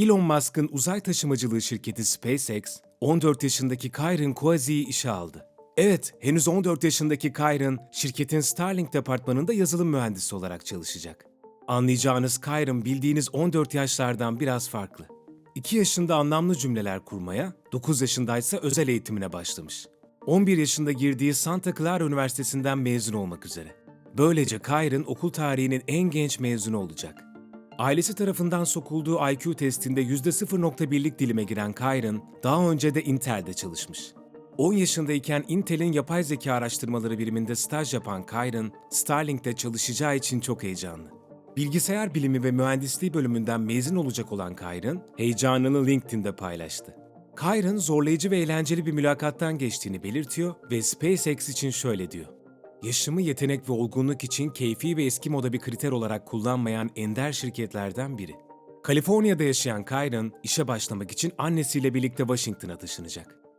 Elon Musk'ın uzay taşımacılığı şirketi SpaceX, 14 yaşındaki Kyron Kwasi'yi işe aldı. Evet, henüz 14 yaşındaki Kyron, şirketin Starlink departmanında yazılım mühendisi olarak çalışacak. Anlayacağınız Kyron bildiğiniz 14 yaşlardan biraz farklı. 2 yaşında anlamlı cümleler kurmaya, 9 yaşındaysa özel eğitimine başlamış. 11 yaşında girdiği Santa Clara Üniversitesi'nden mezun olmak üzere. Böylece Kyron okul tarihinin en genç mezunu olacak. Ailesi tarafından sokulduğu IQ testinde %0.1'lik dilime giren Kyron, daha önce de Intel'de çalışmış. 10 yaşındayken Intel'in yapay zeka araştırmaları biriminde staj yapan Kyron, Starlink'te çalışacağı için çok heyecanlı. Bilgisayar bilimi ve mühendisliği bölümünden mezun olacak olan Kyron, heyecanını LinkedIn'de paylaştı. Kyron zorlayıcı ve eğlenceli bir mülakattan geçtiğini belirtiyor ve SpaceX için şöyle diyor. Yaşımı yetenek ve olgunluk için keyfi ve eski moda bir kriter olarak kullanmayan ender şirketlerden biri. Kaliforniya'da yaşayan Kyron, işe başlamak için annesiyle birlikte Washington'a taşınacak.